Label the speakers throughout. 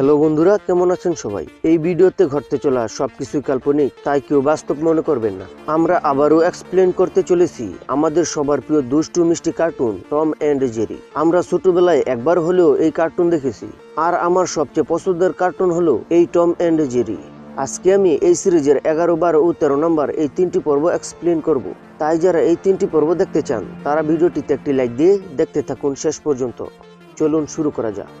Speaker 1: Hello বন্ধুরা, কেমন আছেন সবাই? এই ভিডিওতে ঘটতে চলা সবকিছুই কাল্পনিক, তাই কেউ বাস্তব মনে করবেন না। আমরা আবারও এক্সপ্লেন করতে চলেছি আমাদের সবার প্রিয় দুষ্টু মিষ্টি কার্টুন টম অ্যান্ড জেরি আমরা ছোটবেলায় একবার হলেও এই কার্টুন দেখেছি। আর আমার সবচেয়ে পছন্দের কার্টুন হলো এই টম অ্যান্ড জেরি আজকে আমি এই সিরিজের এগারো বারো ও তেরো নম্বর এই তিনটি পর্ব এক্সপ্লেন করব। তাই যারা এই তিনটি পর্ব দেখতে চান, তারা ভিডিওটিতে একটি লাইক দিয়ে দেখতে থাকুন শেষ পর্যন্ত। চলুন শুরু করা যাক।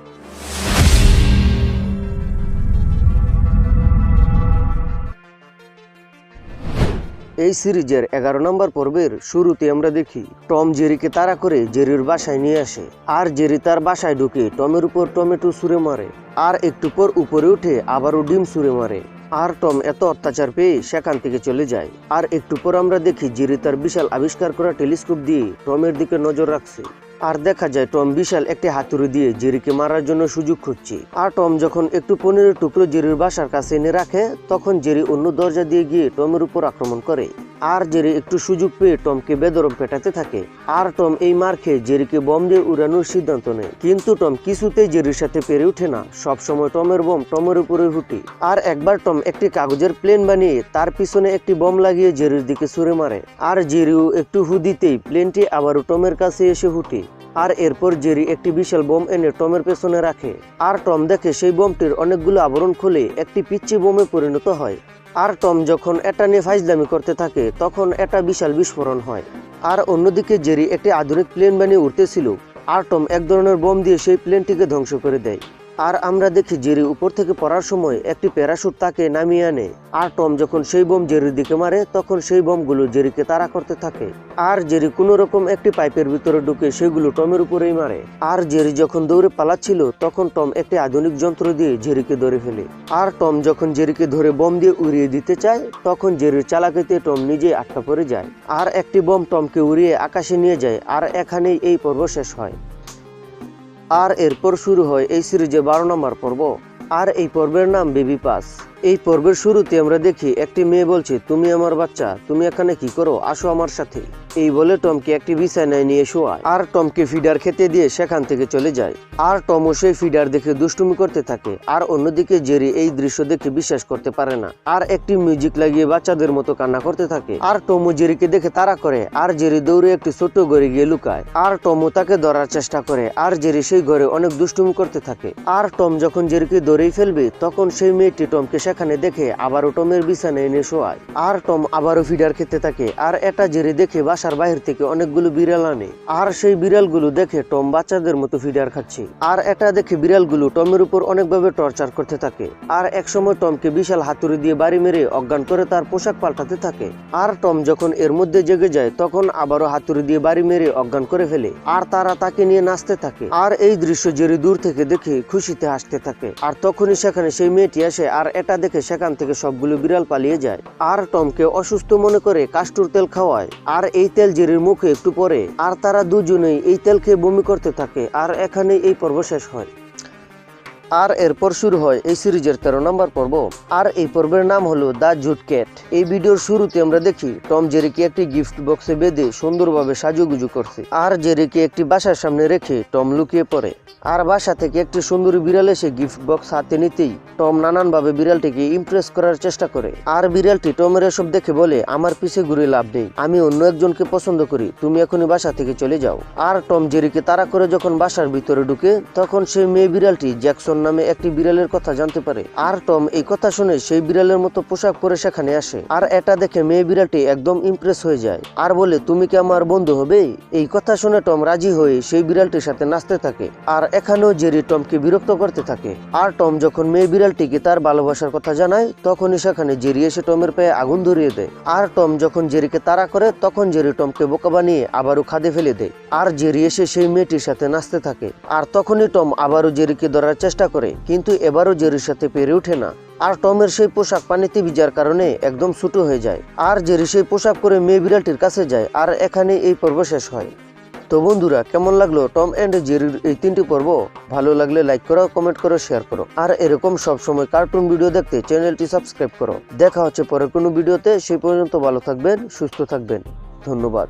Speaker 1: এই সিরিজের এগারো নম্বর পর্বের শুরুতে আমরা দেখি, টম জেরিকে তাড়া করে জেরির বাসায় নিয়ে আসে। আর জেরি তার বাসায় ঢুকে টমের উপর টমেটো সুরে মারে। আর একটু পর উপরে উঠে আবারও ডিম সুরে মারে। আর টম এত অত্যাচার পেয়ে সেখান থেকে চলে যায়। আর একটু পর আমরা দেখি, জেরি তার বিশাল আবিষ্কার করা টেলিস্কোপ দিয়ে টমের দিকে নজর রাখছে। আর দেখা যায় টম বিশাল একটি হাতুড়ি দিয়ে জেরিকে মারার জন্য সুযোগ খুঁজছে। আর টম যখন একটু পনিরের টুকরো জেরির বাসার কাছে এনে রাখে, তখন জেরি অন্য দরজা দিয়ে গিয়ে টমের উপর আক্রমণ করে। আর জেরি একটু সুযোগ পেয়ে টমকে বেদরম পেটাতে থাকে। আর টম এই মার খেয়ে জেরিকে বম দিয়ে উড়ানোর সিদ্ধান্ত নেয়। কিন্তু টম কিছুতেই জেরির সাথে পেরে ওঠে না। সব সময় টমের বম টমের উপরে হুটে। আর একবার টম একটি কাগজের প্লেন বানিয়ে তার পিছনে একটি বম লাগিয়ে জেরির দিকে ছুড়ে মারে। আর জেরিও একটু হুদিতেই প্লেনটি আবারও টমের কাছে এসে হুটে। আর এরপর জেরি একটি বিশাল বোম এনে টমের পেছনে রাখে। আর টম দেখে সেই বোমটির অনেকগুলো আবরণ খুলে একটি পিচ্ছি বোমে পরিণত হয়। আর টম যখন এটা নিয়ে ফাইজলামি করতে থাকে, তখন এটা বিশাল বিস্ফোরণ হয়। আর অন্যদিকে জেরি একটি আধুনিক প্লেন বানিয়ে উঠতেছিল আর টম এক ধরনের বোম দিয়ে সেই প্লেনটিকে ধ্বংস করে দেয়। আর আমরা দেখি জেরি উপর থেকে পড়ার সময় একটি প্যারাশুট তাকে নামিয়ে আনে। আর টম যখন সেই বোম জেরির দিকে মারে, তখন সেই বোমগুলো জেরিকে তাড়া করতে থাকে। আর জেরি কোনো রকম একটি পাইপের ভিতরে ঢুকে সেগুলো টমের উপরেই মারে। আর জেরি যখন দৌড়ে পালাচ্ছিল, তখন টম একটি আধুনিক যন্ত্র দিয়ে জেরিকে ধরে ফেলে। আর টম যখন জেরিকে ধরে বোম দিয়ে উড়িয়ে দিতে চায়, তখন জেরির চালাকিতে টম নিজে আটকা পড়ে যায়। আর একটি বোম টমকে উড়িয়ে আকাশে নিয়ে যায়, আর এখানেই এই পর্ব শেষ হয়। আর এরপর শুরু হয় এই সিরিজে বারো নম্বর পর্ব। আর এই পর্বের নাম বেবি পাস এই পর্বের শুরুতে আমরা দেখি, একটি মেয়ে বলছে, তুমি আমার বাচ্চা, তুমি এখানে কি করো? আসো আমার সাথে। এই বলে টমকে একটি বিছানায় নিয়ে শোয়ায়। আর টমকে ফিডার খেতে দিয়ে সেখান থেকে চলে যায়। আর টমও সেই ফিডার দেখে দুষ্টুমি করতে থাকে। আর অন্যদিকে জেরি এই দৃশ্য দেখে বিশ্বাস করতে পারে না। আর একটি মিউজিক লাগিয়ে বাচ্চাদের মতো কান্না করতে থাকে। আর টমও জেরিকে দেখে তাড়া করে। আর জেরি দৌড়ে একটি ছোট্ট ঘরে গিয়ে লুকায়। আর টমও তাকে ধরার চেষ্টা করে। আর জেরি সেই ঘরে অনেক দুষ্টুমি করতে থাকে। আর টম যখন জেরিকে ধরেই ফেলবে, তখন সেই মেয়েটি টমকে সেখানে দেখে আবারও টমের বিছানায় এনে শোয়ায়। আর টম আবারও ফিডার খেতে থাকে। আর এটা জেরি দেখে বাসার বাহির থেকে অনেকগুলো বিড়াল আনে। আর সেই বিড়ালগুলো দেখে টম বাচ্চাদের মতো ফিডার খাচ্ছে। আর এটা দেখে বিড়ালগুলো টমের উপর অনেকভাবে টর্চার করতে থাকে। আর একসময় টমকে বিশাল হাতুড়ি দিয়ে বাড়ি মেরে অজ্ঞান করে তার পোশাক পাল্টাতে থাকে। আর টম যখন এর মধ্যে জেগে যায়, তখন আবারও হাতুড়ি দিয়ে বাড়ি মেরে অজ্ঞান করে ফেলে। আর তারা তাকে নিয়ে নাচতে থাকে। আর এই দৃশ্য জেরি দূর থেকে দেখে খুশিতে হাসতে থাকে। আর তখনই সেখানে সেই মেয়েটি আসে আর এটা দেখে সেখান থেকে সবগুলো বিড়াল পালিয়ে যায়। আর টমকে অসুস্থ মনে করে কাস্টুর তেল খাওয়ায়। আর এই তেল জেরির মুখে একটু পরে, আর তারা দুজনেই এই তেল খেয়ে বমি করতে থাকে, আর এখানে এই পর্ব শেষ হয়। আর এরপর শুরু হয় এই সিরিজের তেরো নম্বর পর্ব। আর এই পর্বের নাম হলো দ্য জুট ক্যাট। এই ভিডিওর শুরুতে আমরা দেখি, টম জেরিকে একটি গিফট বক্সে বেঁধে সুন্দরভাবে সাজুগুজু করছে। আর জেরিকে একটি বাসার সামনে রেখে টম লুকিয়ে পড়ে। আর বাসা থেকে একটি সুন্দরী বিড়াল এসে গিফট বক্স হাতে নিতেই টম নানানভাবে বিড়ালটিকে ইমপ্রেস করার চেষ্টা করে। আর বিড়ালটি টমের এসব দেখে বলে, আমার পিছে ঘুরে লাভ নেই। আমি অন্য একজনকে পছন্দ করি। তুমি এখনই বাসা থেকে চলে যাও। আর টম জেরিকে তাড়া করে যখন বাসার ভিতরে ঢুকে, তখন সেই মেয়ে বিড়ালটি জ্যাকসন নামে একটি বিড়ালের কথা জানতে পারে। আর টম এই কথা শুনে সেই বিড়ালের মতো পোশাক পরে সেখানে আসে। আর এটা দেখে মেয়ে বিড়ালটি একদম ইমপ্রেস হয়ে যায়। আর বলে, তুমি কি আমার বন্ধু হবে? এই কথা শুনে টম রাজি হয়ে সেই বিড়ালটির সাথে নাচতে থাকে। আর এখানেও জেরি টমকে বিরক্ত করতে থাকে। আর টম যখন মেয়ে বিড়ালটিকে তার ভালোবাসার কথা জানায়, তখনই সেখানে জেরি এসে টমের পায়ে আগুন ধরিয়ে দেয়। আর টম যখন জেরিকে তাড়া করে, তখন জেরি টমকে বোকা বানিয়ে আবারও খাদে ফেলে দেয়। আর জেরি এসে সেই মেয়েটির সাথে নাচতে থাকে। আর তখনই টম আবারও জেরিকে ধরার চেষ্টা করে, কিন্তু এবারও জেরির সাথে পেরে ওঠে না। আর টমের সেই পোশাক পানিতে ভিজার কারণে একদম ছোট হয়ে যায়। আর জেরি সেই পোশাক করে মেয়ে বিড়ালটির কাছে যায়, আর এখানে এই পর্ব শেষ হয়। তো বন্ধুরা, কেমন লাগল টম অ্যান্ড জেরির এই তিনটি পর্ব? ভালো লাগলে লাইক করো, কমেন্ট করো, শেয়ার করো। আর এরকম সব সময় কার্টুন ভিডিও দেখতে চ্যানেলটি সাবস্ক্রাইব করো। দেখা হচ্ছে পরের কোনো ভিডিওতে, সেই পর্যন্ত ভালো থাকবেন, সুস্থ থাকবেন। ধন্যবাদ।